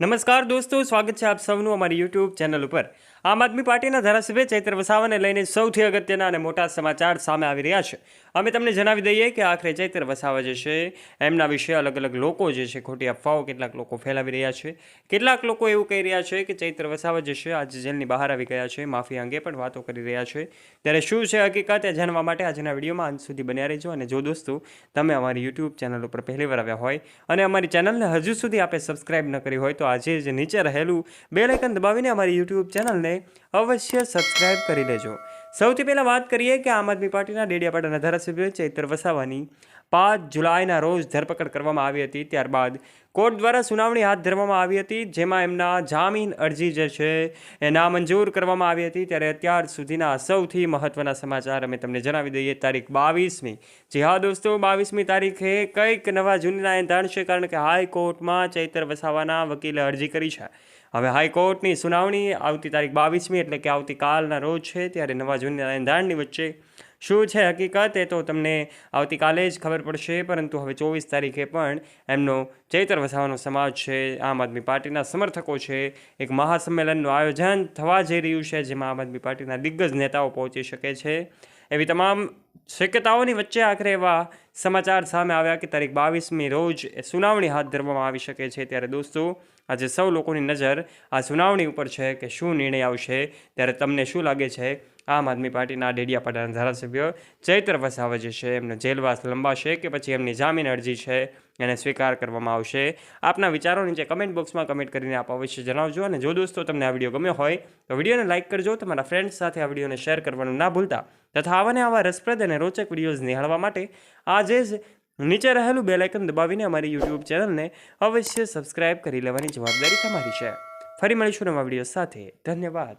નમસ્કાર દોસ્તો, સ્વાગત છે આપ સૌનું અમારી યુટ્યુબ ચેનલ ઉપર. આમ આદમી પાર્ટીના ધારાસભ્ય ચૈત્ર વસાવાને લઈને સૌથી અગત્યના અને મોટા સમાચાર સામે આવી રહ્યા છે. અમે તમને જણાવી દઈએ કે આખરે ચૈત્ર વસાવા જે છે, એમના વિશે અલગ અલગ લોકો જે છે, ખોટી અફવાઓ કેટલાક લોકો ફેલાવી રહ્યા છે. કેટલાક લોકો એવું કહી રહ્યા છે કે ચૈત્ર વસાવા જે છે, આજે જેલની બહાર આવી ગયા છે માફી અંગે પણ વાતો કરી રહ્યા છે. ત્યારે શું છે હકીકત એ જાણવા માટે આજના વિડીયોમાં અંત સુધી બન્યા રહેજો અને જો દોસ્તો તમે અમારી યુટ્યુબ ચેનલ ઉપર પહેલીવાર આવ્યા હોય અને અમારી ચેનલને હજુ સુધી આપે સબસ્ક્રાઇબ ન કરી હોય તો આજે જ નીચે રહેલું બે લાઇકન દબાવીને અમારી યુટ્યુબ ચેનલને અવશ્ય સબસ્ક્રાઇબ કરી લેજો. સૌથી પહેલાં વાત કરીએ કે આમ આદમી પાર્ટીના ડેડિયાપાડાના ધારાસભ્ય ચૈત્ર વસાવાની પાંચ જુલાઈના રોજ ધરપકડ કરવામાં આવી હતી. ત્યારબાદ કોર્ટ દ્વારા સુનાવણી હાથ ધરવામાં આવી હતી, જેમાં એમના જામીન અરજી જે છે એ નામંજૂર કરવામાં આવી હતી. ત્યારે અત્યાર સુધીના સૌથી મહત્ત્વના સમાચાર અમે તમને જણાવી દઈએ. તારીખ બાવીસમી જી હા દોસ્તો, બાવીસમી તારીખે કંઈક નવા જૂનીના એંધાણ છે, કારણ કે હાઈકોર્ટમાં ચૈતર વસાવાના વકીલે અરજી કરી છે. હવે હાઈકોર્ટની સુનાવણી આવતી તારીખ બાવીસમી એટલે કે આવતીકાલના રોજ છે, ત્યારે નવા જૂનીના એંધાણની વચ્ચે શું છે હકીકત? એ તો તમને આવતીકાલે જ ખબર પડશે, પરંતુ હવે ચોવીસ તારીખે પણ એમનો ચૈતર વસાવાનો સમાજ છે, આમ આદમી પાર્ટીના સમર્થકો છે. એક મહાસંમેલનનું આયોજન થવા જઈ રહ્યું છે, જેમાં આમ આદમી પાર્ટીના દિગ્ગજ નેતાઓ પહોંચી શકે છે. એવી તમામ શક્યતાઓની વચ્ચે આખરે એવા સમાચાર સામે આવ્યા કે તારીખ બાવીસમી રોજ એ સુનાવણી હાથ ધરવામાં આવી શકે છે. ત્યારે દોસ્તો, આજે સૌ લોકોની નજર આ સુનાવણી ઉપર છે કે શું નિર્ણય આવશે, ત્યારે તમને શું લાગે છે? આમ આદમી પાર્ટીના ડેડિયાપાડાના ધારાસભ્ય ચૈત્ર વસાવા છે, એમનો જેલવાસ લંબાશે કે પછી એમની જામીન અરજી છે એને સ્વીકાર કરવામાં આવશે. આપના વિચારો નીચે કમેન્ટ બોક્સમાં કમેન્ટ કરીને આપ અવશ્ય જણાવજો અને જો દોસ્તો તમને આ વીડિયો ગમ્યો હોય, તો વિડીયોને લાઇક કરજો, તમારા ફ્રેન્ડ્સ સાથે આ વિડીયોને શેર કરવાનું ના ભૂલતા તથા આવાને આવા રસપ્રદ અને રોચક વિડીયોઝ નિહાળવા માટે આજે જ નીચે રહેલું બેલાઇકન દબાવીને અમારી યુટ્યુબ ચેનલને અવશ્ય સબસ્ક્રાઇબ કરી લેવાની જવાબદારી તમારી છે. ફરી મળીશું નવા વીડિયો સાથે. ધન્યવાદ.